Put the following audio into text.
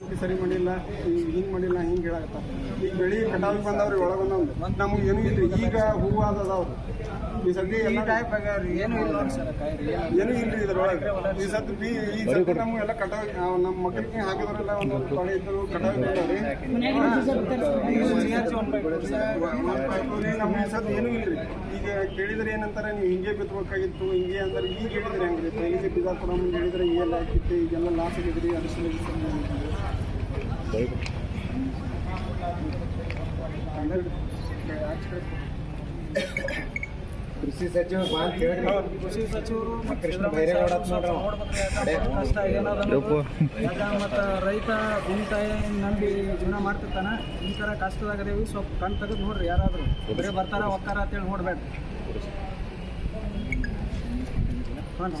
ಸರಿ ಮಾಡಿಲ್ಲ ಹಿಂಗ್ ಮಾಡಿಲ್ಲ ಹಿಂಗೆ ಹೇಳಕತ್ತಾರ ಈಗ ಬೆಳಿ ಕಟಾವಿಗೆ ಬಂದವ್ರಿ ಒಳಗ ನಮ್ಗೆ ಏನೂ ಇಲ್ರಿ ಈಗ ಹೂವು ಅದಾವ್ರು ಈ ಸದ್ಯ ಎಲ್ಲ ಏನು ಇಲ್ಲ ಏನೂ ಇಲ್ರಿ ಇದ್ರೊಳಗೆ. ಈ ಸದ್ ಬಿ ಈ ಸದ್ಯ ನಮ್ಗೆ ಎಲ್ಲ ಕಟಾವಿ ನಮ್ಮ ಮಕ್ಕಳಿಗೆ ಹಾಕಿದ್ರೆಲ್ಲ ಒಂದು ತೊಳೆ ಇದ್ರು ಕಟಾವ್ ಬಂದವ್ರಿ ನಮ್ಮ ಈ ಸದ್ ಏನೂ ಇಲ್ರಿ ಈಗ ಕೇಳಿದ್ರೆ ಏನಂತಾರೆ ನೀವು ಹಿಂಗೆ ಬಿತ್ತಬೇಕಾಗಿತ್ತು ಹಿಂಗೆ ಅಂದ್ರೆ ಈಗ ಹೇಳಿದ್ರೆ ಹೆಂಗ್ರಿ? ತೆಗಿಸಿ ಬೀಜ ಕೊಡೋ ಹೇಳಿದ್ರೆ ಎಲ್ಲ ಹಾಕಿತ್ತು ಈಗೆಲ್ಲ ಲಾಸ್ ಆಗಿದ್ರಿ ಅದ್ರ ಕೃಷಿ ಸಚಿವ ಕೃಷಿ ಸಚಿವರು ಕೃಷ್ಣ ಬೈರೇಗೌಡ ಕಷ್ಟ ಮತ್ತು ರೈತ ಭೂಮಿ ತಾಯಿ ನಂಬಿ ಜೀವನ ಮಾಡ್ತಿರ್ತಾನ ಈ ತರ ಕಷ್ಟದಾಗ ಅದೇವಿ ಸ್ವಲ್ಪ ಕಣ್ ತೆಗೆದು ನೋಡ್ರಿ ಯಾರಾದರೂ. ಬರೀ ಬರ್ತಾರ ಒಕ್ಕಾರ ಅಂತೇಳಿ ನೋಡ್ಬೇಡ್ರಿ. ಹಾಂ